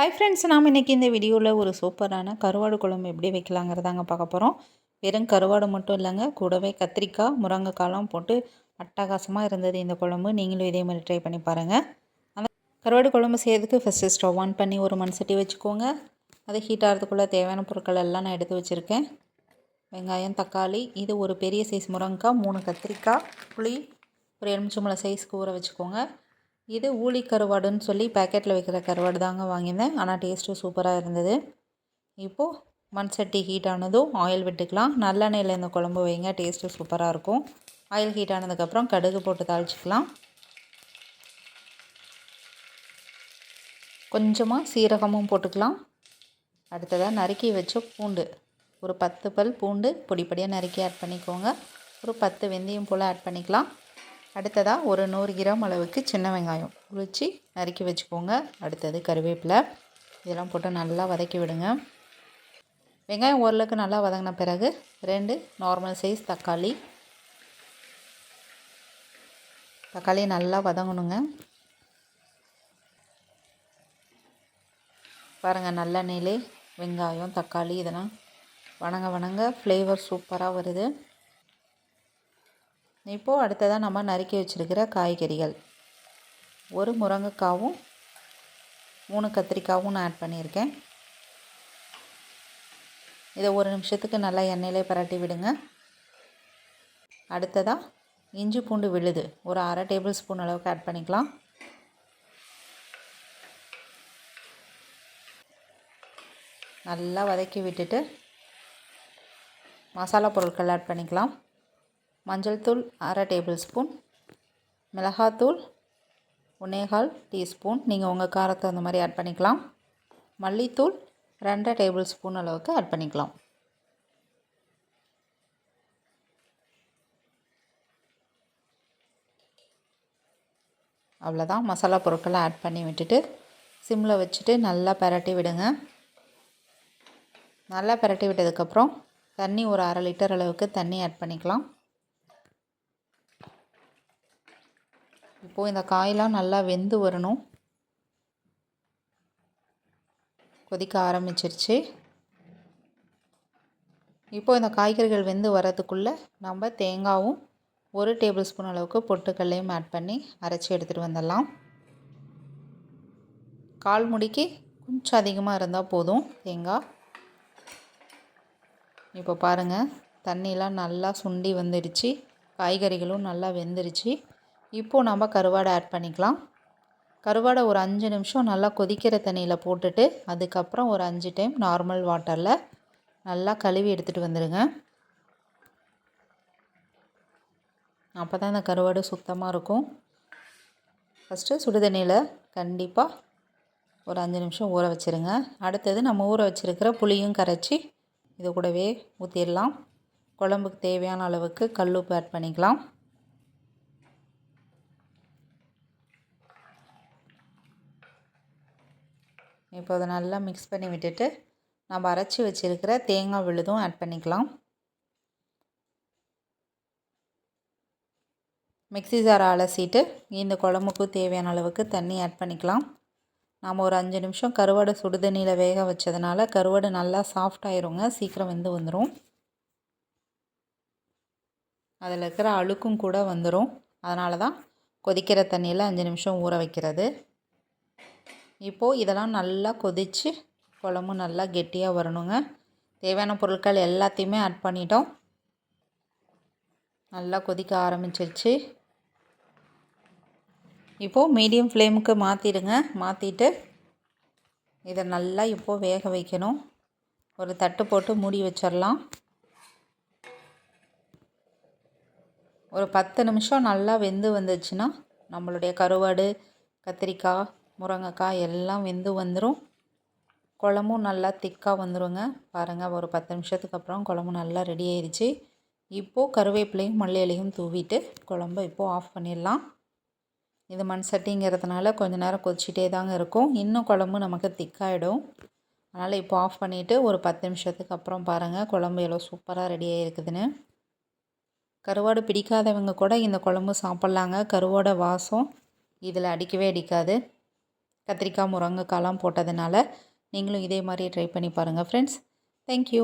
Hi friends நாம் இன்றைக்கி இந்த வீடியோவில் ஒரு சூப்பரான கருவாடு குழம்பு எப்படி வைக்கலாங்கிறதாங்க பார்க்க போகிறோம் வெறும் கருவாடு மட்டும் இல்லைங்க கூடவே கத்திரிக்காய் முருங்கைக்காலாம் போட்டு அட்டகாசமாக இருந்தது இந்த குழம்பு. நீங்களும் இதே மாதிரி ட்ரை பண்ணி பாருங்கள் அந்த கருவாடு குழம்பு செய்யறதுக்கு ஃபஸ்ட்டு ஸ்டவ் ஆன் பண்ணி ஒரு மண் சட்டி வச்சுக்கோங்க. அது ஹீட் ஆகிறதுக்குள்ளே தேவையான பொருட்கள் எல்லாம் நான் எடுத்து வச்சுருக்கேன். வெங்காயம் தக்காளி இது ஒரு பெரிய சைஸ் முருங்கைக்காய் மூணு கத்திரிக்காய் புளி ஒரு எலுமிச்சம்பழம் சைஸ்க்கு ஊற வச்சுக்கோங்க. இது ஊழி கருவாடுன்னு சொல்லி பேக்கெட்டில் வைக்கிற கருவாடு தாங்க வாங்கியிருந்தேன். ஆனால் டேஸ்ட்டு சூப்பராக இருந்தது. இப்போது மண் சட்டி ஹீட் ஆனதும் ஆயில் விட்டுக்கலாம். நல்லெண்ணெயில் இந்த குழம்பு வைங்க டேஸ்ட்டு சூப்பராக இருக்கும். ஆயில் ஹீட் ஆனதுக்கப்புறம் கடுகு போட்டு தாளிச்சிக்கலாம். கொஞ்சமாக சீரகமும் போட்டுக்கலாம். அடுத்ததாக நறுக்கி வச்ச பூண்டு. ஒரு பத்து பல் பூண்டு பொடிப்படியாக நறுக்கி ஆட் பண்ணிக்கோங்க. ஒரு பத்து வெந்தயம் போல் ஆட் பண்ணிக்கலாம். அடுத்ததாக ஒரு நூறு கிராம் அளவுக்கு சின்ன வெங்காயம் உரித்து நறுக்கி வச்சுக்கோங்க. அடுத்தது கருவேப்பிலை. இதெல்லாம் போட்டு நல்லா வதக்கி விடுங்க. வெங்காயம் ஓரளவுக்கு நல்லா வதங்கின பிறகு ரெண்டு நார்மல் சைஸ் தக்காளி. தக்காளி நல்லா வதங்கணுங்க. பாருங்கள் நல்லெண்ணெயிலே வெங்காயம் தக்காளி இதெல்லாம் வணங்க வணங்க ஃப்ளேவர் சூப்பராக வருது. இப்போது அடுத்ததாக நம்ம நறுக்கி வச்சுருக்கிற காய்கறிகள். ஒரு முருங்கைக்காவும் மூணு கத்திரிக்காவும் நான் ஆட் பண்ணியிருக்கேன். இதை ஒரு நிமிஷத்துக்கு நல்லா எண்ணெயிலே பரட்டி விடுங்க. அடுத்ததாக இஞ்சி பூண்டு விழுது. ஒரு அரை டேபிள் ஸ்பூன் அளவுக்கு ஆட் பண்ணிக்கலாம். நல்லா வதக்கி விட்டுட்டு மசாலா பொருட்கள் ஆட் பண்ணிக்கலாம். மஞ்சள் தூள் அரை டேபிள் ஸ்பூன் மிளகாத்தூள் ஒன்னேகால் டீஸ்பூன். நீங்கள் உங்கள் காரத்தை அந்த மாதிரி ஆட் பண்ணிக்கலாம். மல்லித்தூள் ரெண்டரை டேபிள் ஸ்பூன் அளவுக்கு ஆட் பண்ணிக்கலாம். அவ்வளோதான் மசாலா பொருட்களை ஆட் பண்ணி விட்டுட்டு சிம்மில் வச்சுட்டு நல்லா பரட்டி விடுங்க. நல்லா பரட்டி விட்டதுக்கப்புறம் தண்ணி ஒரு அரை லிட்டர் அளவுக்கு தண்ணி ஆட் பண்ணிக்கலாம். இப்போது இந்த காயெலாம் நல்லா வெந்து வரணும். கொதிக்க ஆரம்பிச்சிருச்சு. இப்போது இந்த காய்கறிகள் வெந்து வரதுக்குள்ளே நம்ம தேங்காவும் ஒரு டேபிள் ஸ்பூன் அளவுக்கு பொட்டுக்கல்லையும் ஆட் பண்ணி அரைச்சி எடுத்துகிட்டு வந்துடலாம். கால் முடிக்கு கொஞ்சம் அதிகமாக இருந்தால் போதும் தேங்காய். இப்போ பாருங்கள் தண்ணிலாம் நல்லா சுண்டி வந்துடுச்சு. காய்கறிகளும் நல்லா வெந்துருச்சு. இப்போது நம்ம கருவாடை ஆட் பண்ணிக்கலாம். கருவாடை ஒரு அஞ்சு நிமிஷம் நல்லா கொதிக்கிற தண்ணியில் போட்டுட்டு அதுக்கப்புறம் ஒரு அஞ்சு டைம் நார்மல் வாட்டரில் நல்லா கழுவி எடுத்துகிட்டு வந்துடுங்க அப்போ தான் இந்த கருவாடு சுத்தமாக இருக்கும். ஃபஸ்ட்டு சுடுதண்ணியில் கண்டிப்பாக ஒரு அஞ்சு நிமிஷம் ஊற வச்சுருங்க. அடுத்தது நம்ம ஊற வச்சுருக்கிற புளியும் கரைச்சி இது கூடவே ஊற்றிடலாம் குழம்புக்கு தேவையான அளவுக்கு கல் உப்பு ஆட் பண்ணிக்கலாம். இப்போ அதை நல்லா மிக்ஸ் பண்ணி விட்டுட்டு நம்ம அரைச்சி வச்சுருக்கிற தேங்காய் விழுதும் ஆட் பண்ணிக்கலாம். மிக்சி ஜாரை அலசிட்டு இந்த குழம்புக்கு தேவையான அளவுக்கு தண்ணி ஆட் பண்ணிக்கலாம். நாம் ஒரு அஞ்சு நிமிஷம் கருவாடு சுடுதண்ணியில் வேக வச்சதுனால கருவாடு நல்லா சாஃப்ட் ஆயிருங்க சீக்கிரம் வெந்து வந்துடும் அதில் இருக்கிற அழுக்கும் கூட வந்துடும் அதனால தான் கொதிக்கிற தண்ணியில் அஞ்சு நிமிஷம் ஊற வைக்கிறது. இப்போது இதெல்லாம் நல்லா கொதித்து குழம்பு நல்லா கெட்டியாக வரணுங்க. தேவையான பொருட்கள் எல்லாத்தையுமே ஆட் பண்ணிட்டோம். நல்லா கொதிக்க ஆரம்பிச்சிருச்சு. இப்போது மீடியம் ஃப்ளேமுக்கு மாற்றிடுங்க மாற்றிட்டு இதை நல்லா இப்போது வேக வைக்கணும். ஒரு தட்டு போட்டு மூடி வச்சிடலாம். ஒரு பத்து நிமிஷம் நல்லா வெந்து வந்துச்சுன்னா நம்மளுடைய கருவாடு கத்திரிக்காய் முருங்கைக்காய் எல்லாம் வெந்து வந்துடும் குழம்பும் நல்லா திக்காக வந்துடுங்க பாருங்கள் ஒரு பத்து நிமிஷத்துக்கு அப்புறம் குழம்பு நல்லா ரெடி ஆயிடுச்சு இப்போது கருவேப்பிலையும் மல்லி இலையும் தூவிட்டு குழம்பு இப்போது ஆஃப் பண்ணிடலாம். இது மண் சட்டிங்கிறதுனால கொஞ்சம் நேரம் கொதிச்சிட்டே தாங்க இருக்கும். இன்னும் குழம்பு நமக்கு திக்காயிடும் அதனால் இப்போ ஆஃப் பண்ணிவிட்டு ஒரு பத்து நிமிஷத்துக்கு அப்புறம் பாருங்கள் குழம்பு எவ்வளோ சூப்பராக ரெடி ஆகிருக்குதுன்னு கருவாடு பிடிக்காதவங்க கூட இந்த குழம்பு சாப்பிட்லாங்க. கருவோட வாசம் இதில் அடிக்கவே அடிக்காது. கத்திரிக்காய் முருங்கைக்காலாம் போட்டதுனால நீங்களும் இதே மாதிரி ட்ரை பண்ணி பாருங்கள் ஃப்ரெண்ட்ஸ் தேங்க்யூ